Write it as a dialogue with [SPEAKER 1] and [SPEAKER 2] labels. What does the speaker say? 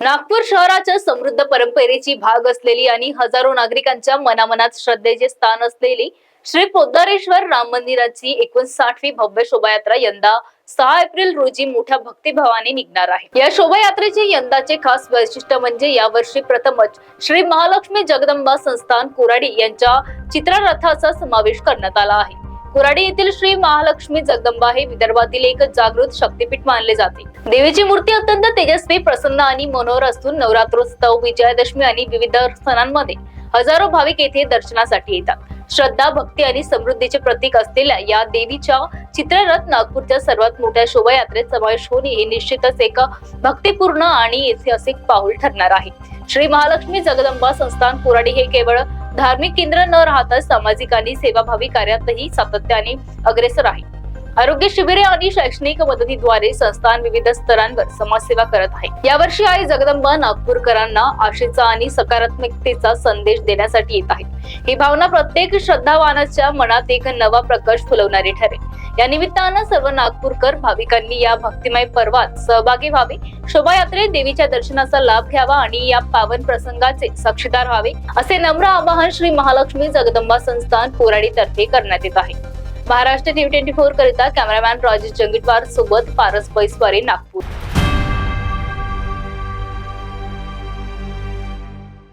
[SPEAKER 1] नागपूर शहराच्या समृद्ध परंपरेची भाग असलेली आणि हजारो नागरिकांच्या मनामनात श्रद्धेचे स्थान असलेली श्री पोद्दारेश्वर राम मंदिराची एकोणसाठवी भव्य शोभायात्रा यंदा सहा एप्रिल रोजी मोठ्या भक्तिभावाने निघणार आहे. या शोभायात्रेचे यंदाचे खास वैशिष्ट्य म्हणजे यावर्षी प्रथमच श्री महालक्ष्मी जगदंबा संस्थान कोराडी यांच्या चित्ररथाचा समावेश करण्यात आला आहे. कुराडी येथील श्री महालक्ष्मी जगदंबा हे विदर्भातील एक जागृत शक्तीपीठ मानले जाते. देवीची मूर्ती अत्यंत तेजस्वी प्रसन्न आणि मनोहर असून नवरात्रोत्सव विजयादशमी आणि विविध सणांमध्ये हजारो भाविक येथे दर्शनासाठी येतात. श्रद्धा भक्ती आणि समृद्धीचे प्रतीक असलेल्या या देवीच्या चित्ररथ नागपूरच्या सर्वात मोठ्या शोभायात्रेत समावेश होणे हे निश्चितच एक भक्तिपूर्ण आणि ऐतिहासिक पाऊल ठरणार आहे. श्री महालक्ष्मी जगदंबा संस्थान कुराडी हे केवळ धार्मिक केंद्र न राहता सामाजिक आणि सेवाभावी कार्यातही सातत्याने अग्रेसर आहे. आरोग्य शिबिरे आणि शैक्षणिक मदतीद्वारे संस्थान विविध स्तरांवर समाजसेवा करत आहे. यावर्षी आई जगदंबा नागपूरकरांना आशेचा आणि सकारात्मकतेचा संदेश देण्यासाठी येत आहे ही भावना प्रत्येक श्रद्धावानाच्या मनात एक नवा प्रकाश फुलवणारी ठरेल. या निमित्तानं सर्व नागपूरकर भाविकांनी या भक्तिमय पर्वात सहभागी व्हावे. शोभायात्रेत देवीच्या दर्शनाचा लाभ घ्यावा आणि या पावन प्रसंगाचे साक्षीदार व्हावे असे नम्र आवाहन श्री महालक्ष्मी जगदंबा संस्थान कोराडी तर्फे करण्यात येत आहे. महाराष्ट्र टीव्ही ट्वेंटी फोर करिता कॅमेरामॅन राजेश जंगीटवार सोबत पारस पैसवारे नागपूर.